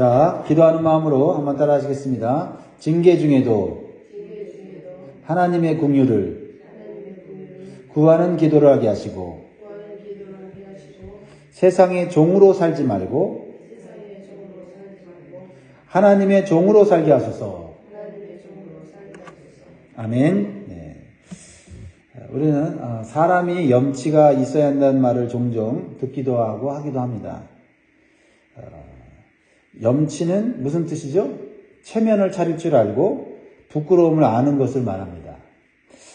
자, 기도하는 마음으로 한번 따라 하시겠습니다. 징계 중에도 하나님의 궁유를 구하는 기도를 하게 하시고 세상의 종으로 살지 말고 하나님의 종으로 살게 하소서. 아멘. 네. 우리는 어, 사람이 염치가 있어야 한다는 말을 종종 듣기도 하고 하기도 합니다. 어, 염치는 무슨 뜻이죠? 체면을 차릴 줄 알고 부끄러움을 아는 것을 말합니다.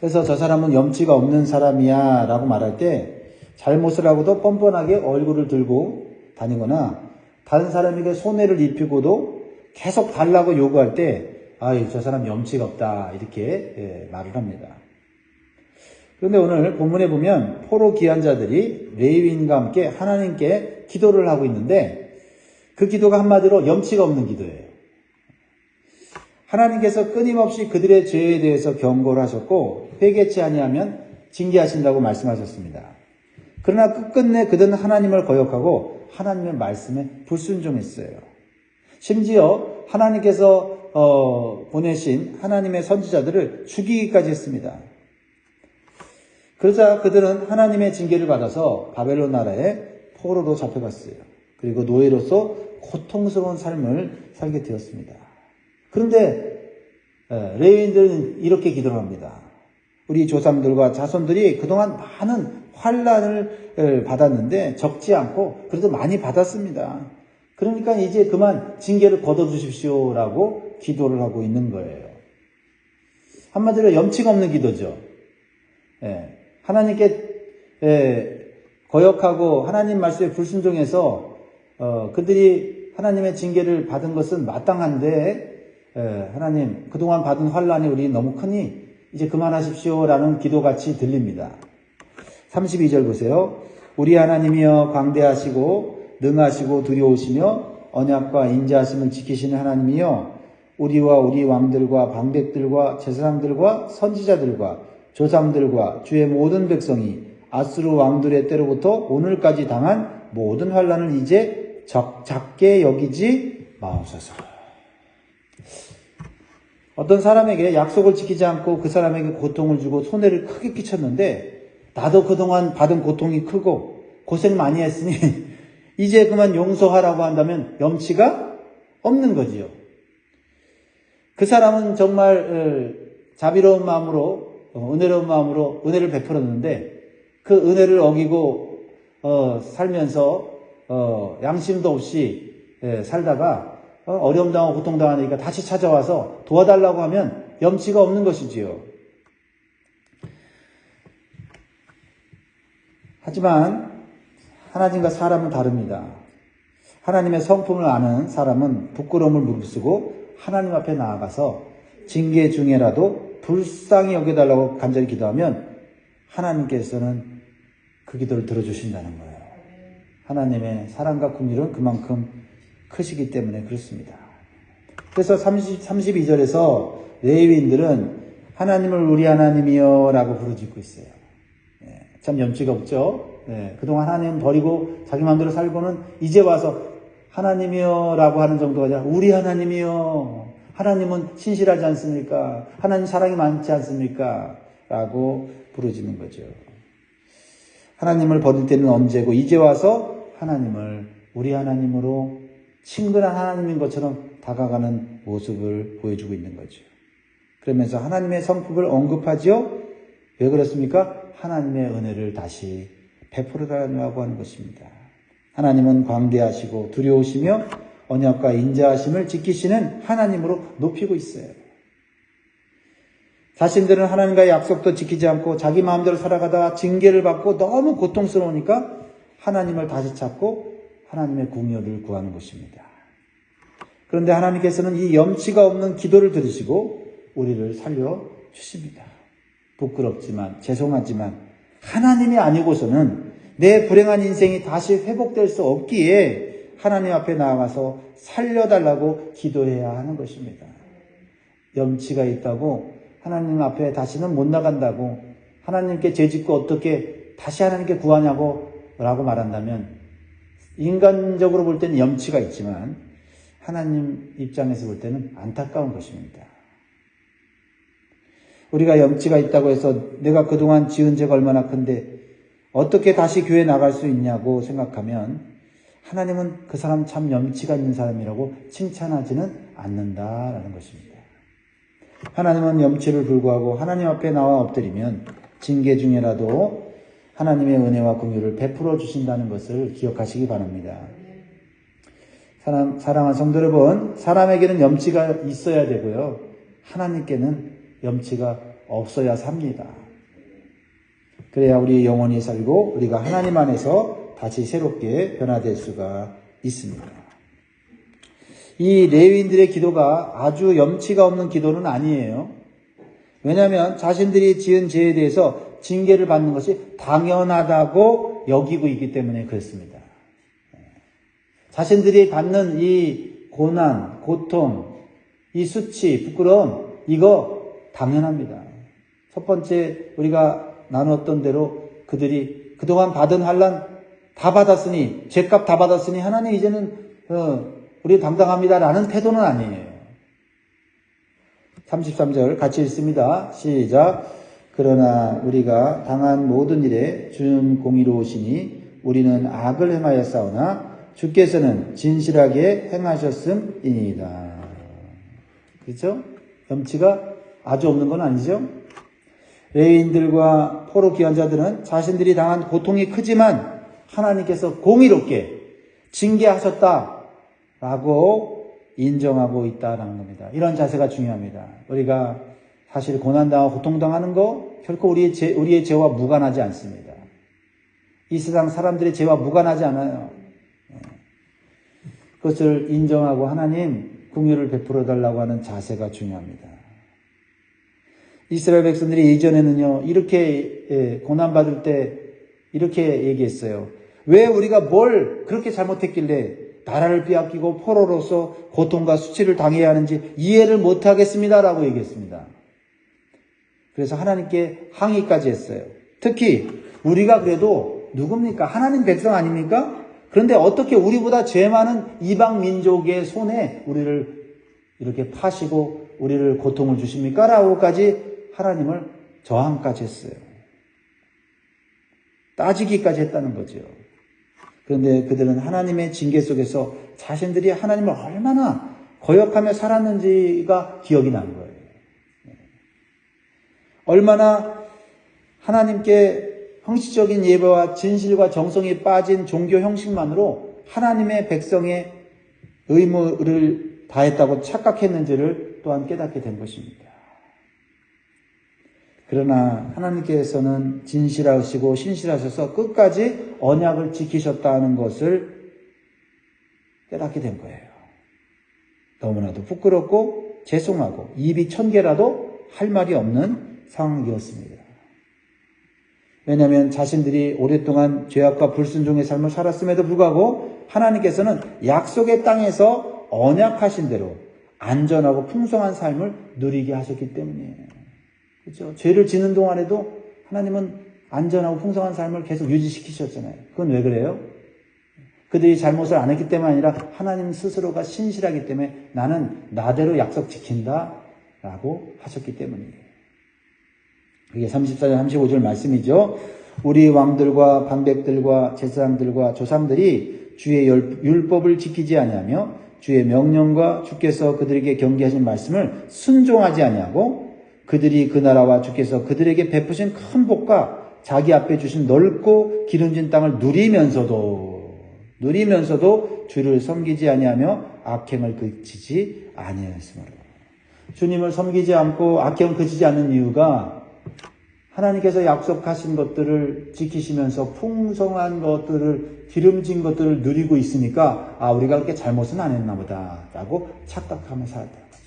그래서 저 사람은 염치가 없는 사람이야 라고 말할 때 잘못을 하고도 뻔뻔하게 얼굴을 들고 다니거나 다른 사람에게 손해를 입히고도 계속 달라고 요구할 때 아이 저 사람 염치가 없다 이렇게 예, 말을 합니다. 그런데 오늘 본문에 보면 포로 기한자들이 레위인과 함께 하나님께 기도를 하고 있는데 그 기도가 한마디로 염치가 없는 기도예요. 하나님께서 끊임없이 그들의 죄에 대해서 경고를 하셨고 회개치 아니하면 징계하신다고 말씀하셨습니다. 그러나 끝끝내 그들은 하나님을 거역하고 하나님의 말씀에 불순종했어요. 심지어 하나님께서 어, 보내신 하나님의 선지자들을 죽이기까지 했습니다. 그러자 그들은 하나님의 징계를 받아서 바벨론 나라에 포로로 잡혀갔어요. 그리고 노예로서 고통스러운 삶을 살게 되었습니다. 그런데 레위인들은 이렇게 기도를 합니다. 우리 조상들과 자손들이 그동안 많은 환란을 받았는데 적지 않고 그래도 많이 받았습니다. 그러니까 이제 그만 징계를 걷어주십시오라고 기도를 하고 있는 거예요. 한마디로 염치가 없는 기도죠. 예, 하나님께 예, 거역하고 하나님 말씀에 불순종해서 어, 그들이 하나님의 징계를 받은 것은 마땅한데 예, 하나님 그동안 받은 환란이 우리 너무 크니 이제 그만하십시오라는 기도같이 들립니다. 32절 보세요. 우리 하나님이여 광대하시고 능하시고 두려우시며 언약과 인자하심을 지키시는 하나님이여 우리와 우리 왕들과 방백들과 제사장들과 선지자들과 조상들과 주의 모든 백성이 아수르 왕들의 때로부터 오늘까지 당한 모든 환란을 이제 적, 작게 여기지 마옵소서. 어떤 사람에게 약속을 지키지 않고 그 사람에게 고통을 주고 손해를 크게 끼쳤는데 나도 그동안 받은 고통이 크고 고생 많이 했으니 이제 그만 용서하라고 한다면 염치가 없는 거지요. 그 사람은 정말 자비로운 마음으로 어, 은혜로운 마음으로 은혜를 베풀었는데 그 은혜를 어기고 어, 살면서 어, 양심도 없이 예, 살다가 어, 려움 당하고 고통 당하니까 다시 찾아와서 도와달라고 하면 염치가 없는 것이지요. 하지만 하나님과 사람은 다릅니다. 하나님의 성품을 아는 사람은 부끄러움을 무릅쓰고 하나님 앞에 나아가서 징계 중에라도 불쌍히 여겨달라고 간절히 기도하면 하나님께서는 그 기도를 들어주신다는 거예요. 하나님의 사랑과 긍휼은 그만큼 크시기 때문에 그렇습니다. 그래서 30, 32절에서 레위인들은 하나님을 우리 하나님이여 라고 부르짖고 있어요. 예, 참 염치가 없죠. 예, 그동안 하나님 버리고 자기 마음대로 살고는 이제 와서 하나님이여 라고 하는 정도가 아니라 우리 하나님이여 하나님은 신실하지 않습니까? 하나님 사랑이 많지 않습니까? 라고 부르짖는 거죠. 하나님을 버릴 때는 언제고 이제 와서 하나님을 우리 하나님으로 친근한 하나님인 것처럼 다가가는 모습을 보여주고 있는 거죠. 그러면서 하나님의 성품을 언급하지요. 왜 그렇습니까? 하나님의 은혜를 다시 베풀어 달라고 하는 것입니다. 하나님은 광대하시고 두려우시며 언약과 인자하심을 지키시는 하나님으로 높이고 있어요. 자신들은 하나님과의 약속도 지키지 않고 자기 마음대로 살아가다 징계를 받고 너무 고통스러우니까 하나님을 다시 찾고 하나님의 궁여를 구하는 것입니다. 그런데 하나님께서는 이 염치가 없는 기도를 들으시고 우리를 살려 주십니다. 부끄럽지만 죄송하지만 하나님이 아니고서는 내 불행한 인생이 다시 회복될 수 없기에 하나님 앞에 나아가서 살려달라고 기도해야 하는 것입니다. 염치가 있다고 하나님 앞에 다시는 못 나간다고 하나님께 죄짓고 어떻게 다시 하나님께 구하냐고 라고 말한다면 인간적으로 볼 때는 염치가 있지만 하나님 입장에서 볼 때는 안타까운 것입니다. 우리가 염치가 있다고 해서 내가 그동안 지은 죄가 얼마나 큰데 어떻게 다시 교회 나갈 수 있냐고 생각하면 하나님은 그 사람 참 염치가 있는 사람이라고 칭찬하지는 않는다라는 것입니다. 하나님은 염치를 불구하고 하나님 앞에 나와 엎드리면 징계 중에라도 하나님의 은혜와 긍휼을 베풀어 주신다는 것을 기억하시기 바랍니다. 사랑, 사랑하는 성도 여러분, 사람에게는 염치가 있어야 되고요. 하나님께는 염치가 없어야 삽니다. 그래야 우리 영혼이 살고 우리가 하나님 안에서 다시 새롭게 변화될 수가 있습니다. 이 레위인들의 기도가 아주 염치가 없는 기도는 아니에요. 왜냐하면 자신들이 지은 죄에 대해서 징계를 받는 것이 당연하다고 여기고 있기 때문에 그렇습니다. 자신들이 받는 이 고난, 고통, 이 수치, 부끄러움, 이거 당연합니다. 첫 번째 우리가 나눴던 대로 그들이 그동안 받은 환란 다 받았으니 죄값 다 받았으니 하나님 이제는 어, 우리 당당합니다라는 태도는 아니에요. 33절 같이 읽습니다. 시작. 그러나 우리가 당한 모든 일에 주는 공의로우시니 우리는 악을 행하였사오나 주께서는 진실하게 행하셨음이니이다. 그렇죠? 염치가 아주 없는 건 아니죠? 레인들과 포로 기환자들은 자신들이 당한 고통이 크지만 하나님께서 공의롭게 징계하셨다 라고 인정하고 있다는 겁니다. 이런 자세가 중요합니다. 우리가 사실 고난당하고 고통당하는 거 결코 우리의 죄, 우리의 죄와 무관하지 않습니다. 이 세상 사람들의 죄와 무관하지 않아요. 예. 그것을 인정하고 하나님 궁유를 베풀어 달라고 하는 자세가 중요합니다. 이스라엘 백성들이 이전에는요 이렇게 예, 고난 받을 때 이렇게 얘기했어요. 왜 우리가 뭘 그렇게 잘못했길래 나라를 빼앗기고 포로로서 고통과 수치를 당해야 하는지 이해를 못하겠습니다라고 얘기했습니다. 그래서 하나님께 항의까지 했어요. 특히 우리가 그래도 누굽니까? 하나님 백성 아닙니까? 그런데 어떻게 우리보다 죄 많은 이방 민족의 손에 우리를 이렇게 파시고 우리를 고통을 주십니까? 라고까지 하나님을 저항까지 했어요. 따지기까지 했다는 거죠. 그런데 그들은 하나님의 징계 속에서 자신들이 하나님을 얼마나 거역하며 살았는지가 기억이 난 거예요. 얼마나 하나님께 형식적인 예배와 진실과 정성이 빠진 종교 형식만으로 하나님의 백성의 의무를 다했다고 착각했는지를 또한 깨닫게 된 것입니다. 그러나 하나님께서는 진실하시고 신실하셔서 끝까지 언약을 지키셨다는 것을 깨닫게 된 거예요. 너무나도 부끄럽고 죄송하고 입이 천 개라도 할 말이 없는 상황이었습니다. 왜냐하면 자신들이 오랫동안 죄악과 불순종의 삶을 살았음에도 불구하고 하나님께서는 약속의 땅에서 언약하신 대로 안전하고 풍성한 삶을 누리게 하셨기 때문이에요. 그렇죠? 죄를 지는 동안에도 하나님은 안전하고 풍성한 삶을 계속 유지시키셨잖아요. 그건 왜 그래요? 그들이 잘못을 안 했기 때문이 아니라 하나님 스스로가 신실하기 때문에 나는 나대로 약속 지킨다 라고 하셨기 때문이에요. 그게 34절 35절 말씀이죠. 우리 왕들과 방백들과 제사장들과 조상들이 주의 율법을 지키지 아니하며 주의 명령과 주께서 그들에게 경계하신 말씀을 순종하지 아니하고 그들이 그 나라와 주께서 그들에게 베푸신 큰 복과 자기 앞에 주신 넓고 기름진 땅을 누리면서도 누리면서도 주를 섬기지 아니하며 악행을 그치지 아니하였으므로 주님을 섬기지 않고 악행 그치지 않는 이유가 하나님께서 약속하신 것들을 지키시면서 풍성한 것들을 기름진 것들을 누리고 있으니까 아 우리가 그렇게 잘못은 안 했나 보다라고 착각하며 살았다는 거죠.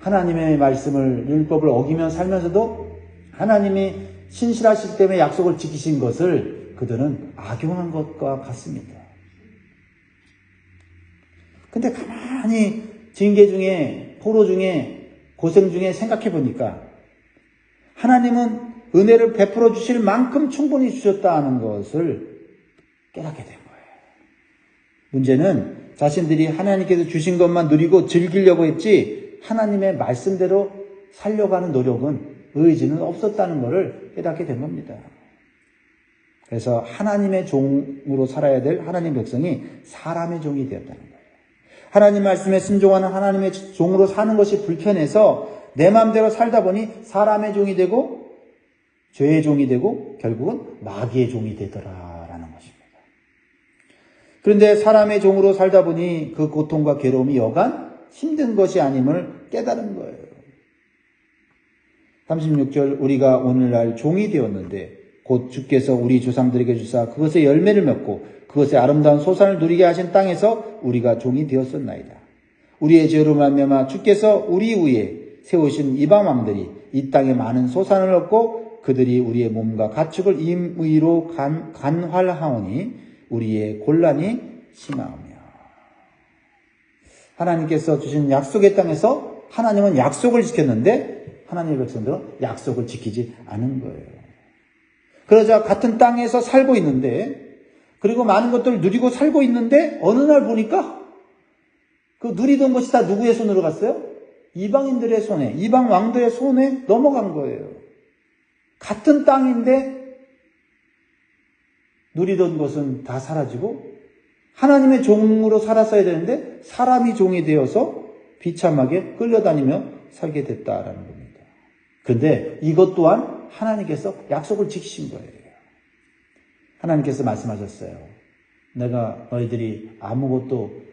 하나님의 말씀을 율법을 어기며 살면서도 하나님이 신실하시기 때문에 약속을 지키신 것을 그들은 악용한 것과 같습니다. 근데 가만히 징계 중에 포로 중에 고생 중에 생각해 보니까 하나님은 은혜를 베풀어 주실 만큼 충분히 주셨다는 것을 깨닫게 된 거예요. 문제는 자신들이 하나님께서 주신 것만 누리고 즐기려고 했지 하나님의 말씀대로 살려가는 노력은 의지는 없었다는 것을 깨닫게 된 겁니다. 그래서 하나님의 종으로 살아야 될 하나님 백성이 사람의 종이 되었다는 거예요. 하나님 말씀에 순종하는 하나님의 종으로 사는 것이 불편해서 내 마음대로 살다 보니 사람의 종이 되고 죄의 종이 되고 결국은 마귀의 종이 되더라라는 것입니다. 그런데 사람의 종으로 살다 보니 그 고통과 괴로움이 여간 힘든 것이 아님을 깨달은 거예요. 36절 우리가 오늘날 종이 되었는데 곧 주께서 우리 조상들에게 주사 그것의 열매를 맺고 그것의 아름다운 소산을 누리게 하신 땅에서 우리가 종이 되었었나이다. 우리의 죄로 말미암아 주께서 우리 위에 세우신 이방 왕들이 이 땅에 많은 소산을 얻고 그들이 우리의 몸과 가축을 임의로 간, 간활하오니 우리의 곤란이 심하오며 하나님께서 주신 약속의 땅에서 하나님은 약속을 지켰는데 하나님의 백성들은 약속을 지키지 않은 거예요. 그러자 같은 땅에서 살고 있는데 그리고 많은 것들을 누리고 살고 있는데 어느 날 보니까 그 누리던 것이 다 누구의 손으로 갔어요? 이방인들의 손에, 이방 왕들의 손에 넘어간 거예요. 같은 땅인데 누리던 것은 다 사라지고 하나님의 종으로 살았어야 되는데 사람이 종이 되어서 비참하게 끌려다니며 살게 됐다라는 겁니다. 그런데 이것 또한 하나님께서 약속을 지키신 거예요. 하나님께서 말씀하셨어요. 내가 너희들이 아무것도 어,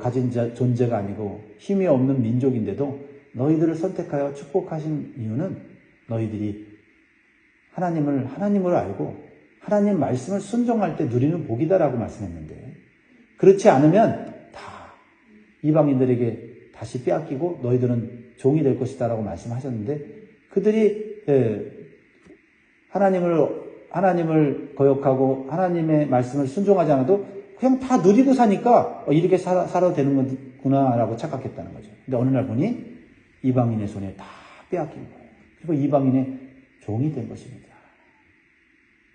가진 자, 존재가 아니고 힘이 없는 민족인데도 너희들을 선택하여 축복하신 이유는 너희들이 하나님을 하나님으로 알고 하나님 말씀을 순종할 때 누리는 복이다라고 말씀했는데 그렇지 않으면 다 이방인들에게 다시 빼앗기고 너희들은 종이 될 것이다라고 말씀하셨는데 그들이 예, 하나님을 하나님을 거역하고 하나님의 말씀을 순종하지 않아도 그냥 다 누리고 사니까 어, 이렇게 살아, 살아도 되는 거구나라고 착각했다는 거죠. 근데 어느 날 보니 이방인의 손에 다 빼앗긴 거예요. 그리고 이방인의 종이 된 것입니다.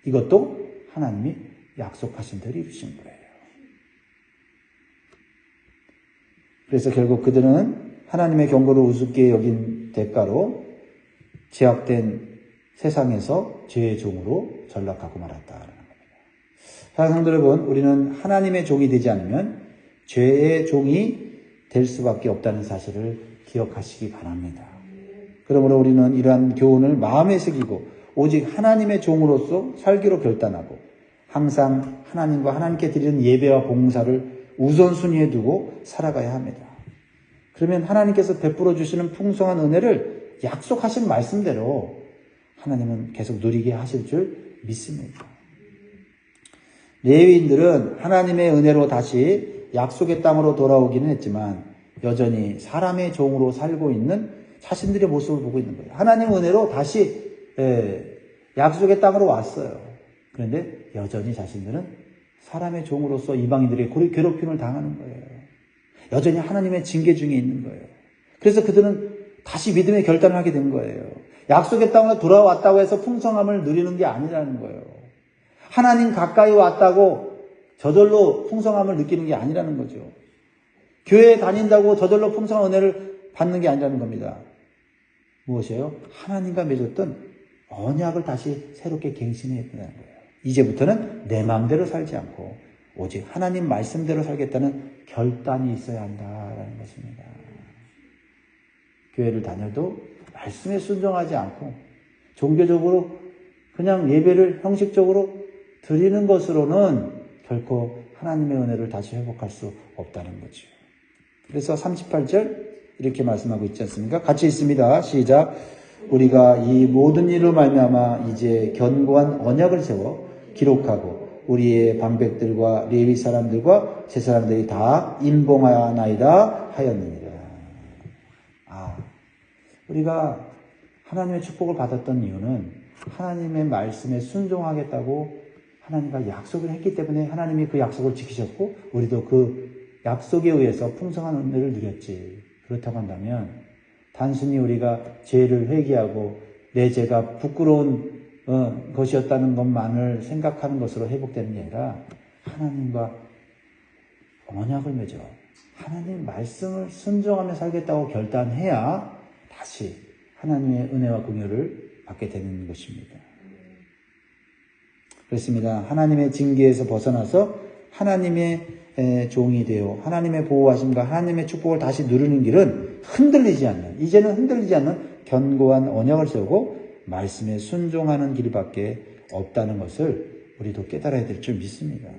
이것도 하나님이 약속하신 대로 이루신 거예요. 그래서 결국 그들은 하나님의 경고를 우습게 여긴 대가로 제약된 세상에서 죄의 종으로 전락하고 겁니다. 사랑성도 여러분, 우리는 하나님의 종이 되지 않으면 죄의 종이 될 수밖에 없다는 사실을 기억하시기 바랍니다. 그러므로 우리는 이러한 교훈을 마음에 새기고 오직 하나님의 종으로서 살기로 결단하고 항상 하나님과 하나님께 드리는 예배와 봉사를 우선순위에 두고 살아가야 합니다. 그러면 하나님께서 베풀어 주시는 풍성한 은혜를 약속하신 말씀대로 하나님은 계속 누리게 하실 줄 믿습니다. 레위인들은 하나님의 은혜로 다시 약속의 땅으로 돌아오기는 했지만 여전히 사람의 종으로 살고 있는 자신들의 모습을 보고 있는 거예요. 하나님 은혜로 다시 예, 약속의 땅으로 왔어요. 그런데 여전히 자신들은 사람의 종으로서 이방인들의 괴롭힘을 당하는 거예요. 여전히 하나님의 징계 중에 있는 거예요. 그래서 그들은 다시 믿음의 결단을 하게 된 거예요. 약속의 땅으로 돌아왔다고 해서 풍성함을 누리는 게 아니라는 거예요. 하나님 가까이 왔다고 저절로 풍성함을 느끼는 게 아니라는 거죠. 교회에 다닌다고 저절로 풍성한 은혜를 받는 게 아니라는 겁니다. 무엇이에요? 하나님과 맺었던 언약을 다시 새롭게 갱신해야 된다는 거예요. 이제부터는 내 마음대로 살지 않고 오직 하나님 말씀대로 살겠다는 결단이 있어야 한다라는 것입니다. 교회를 다녀도 말씀에 순종하지 않고 종교적으로 그냥 예배를 형식적으로 드리는 것으로는 결코 하나님의 은혜를 다시 회복할 수 없다는 거죠. 그래서 38절 이렇게 말씀하고 있지 않습니까? 같이 있습니다. 시작. 우리가 이 모든 일로 말미암아 이제 견고한 언약을 세워 기록하고 우리의 방백들과 레위 사람들과 제 사람들이 다 임봉하나이다 하였느니라. 아, 우리가 하나님의 축복을 받았던 이유는 하나님의 말씀에 순종하겠다고 하나님과 약속을 했기 때문에 하나님이 그 약속을 지키셨고 우리도 그 약속에 의해서 풍성한 은혜를 누렸지. 그렇다고 한다면 단순히 우리가 죄를 회개하고 내 죄가 부끄러운 어, 것이었다는 것만을 생각하는 것으로 회복되는 게 아니라 하나님과 언약을 맺어 하나님 말씀을 순종하며 살겠다고 결단해야 다시 하나님의 은혜와 긍휼을 받게 되는 것입니다. 그렇습니다. 하나님의 징계에서 벗어나서 하나님의 에, 종이 되어 하나님의 보호하심과 하나님의 축복을 다시 누리는 길은 흔들리지 않는 이제는 흔들리지 않는 견고한 언약을 세우고 말씀에 순종하는 길밖에 없다는 것을 우리도 깨달아야 될 줄 믿습니다.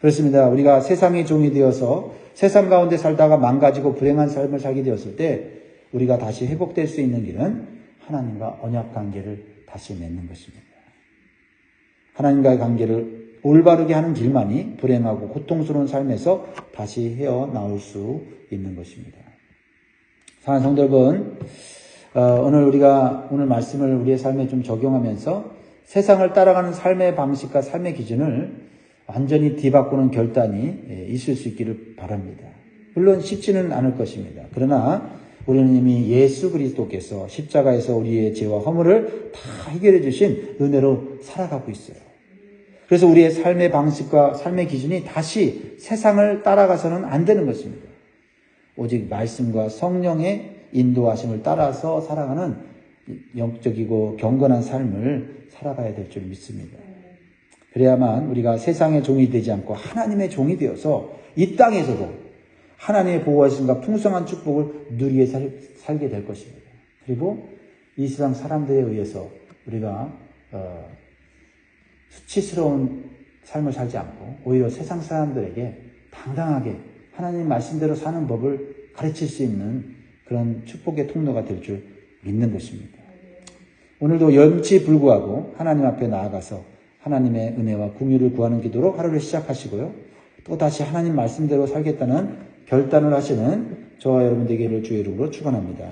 그렇습니다. 우리가 세상의 종이 되어서 세상 가운데 살다가 망가지고 불행한 삶을 살게 되었을 때 우리가 다시 회복될 수 있는 길은 하나님과 언약 관계를 다시 맺는 것입니다. 하나님과의 관계를 올바르게 하는 길만이 불행하고 고통스러운 삶에서 다시 헤어나올 수 있는 것입니다. 사랑하는 성도 여러분, 어, 오늘 우리가 오늘 말씀을 우리의 삶에 좀 적용하면서 세상을 따라가는 삶의 방식과 삶의 기준을 완전히 뒤바꾸는 결단이 예, 있을 수 있기를 바랍니다. 물론 쉽지는 않을 것입니다. 그러나 우리는 이미 예수 그리스도께서 십자가에서 우리의 죄와 허물을 다 해결해 주신 은혜로 살아가고 있어요. 그래서 우리의 삶의 방식과 삶의 기준이 다시 세상을 따라가서는 안 되는 것입니다. 오직 말씀과 성령의 인도하심을 따라서 살아가는 영적이고 경건한 삶을 살아가야 될 줄 믿습니다. 그래야만 우리가 세상의 종이 되지 않고 하나님의 종이 되어서 이 땅에서도 하나님의 보호하심과 풍성한 축복을 누리게 살, 살게 될 것입니다. 그리고 이 세상 사람들에 의해서 우리가 어, 수치스러운 삶을 살지 않고 오히려 세상 사람들에게 당당하게 하나님 말씀대로 사는 법을 가르칠 수 있는 그런 축복의 통로가 될 줄 믿는 것입니다. 오늘도 염치 불구하고 하나님 앞에 나아가서 하나님의 은혜와 궁유를 구하는 기도로 하루를 시작하시고요. 또 다시 하나님 말씀대로 살겠다는 결단을 하시는 저와 여러분 되기를 주의 이름으로 축원합니다.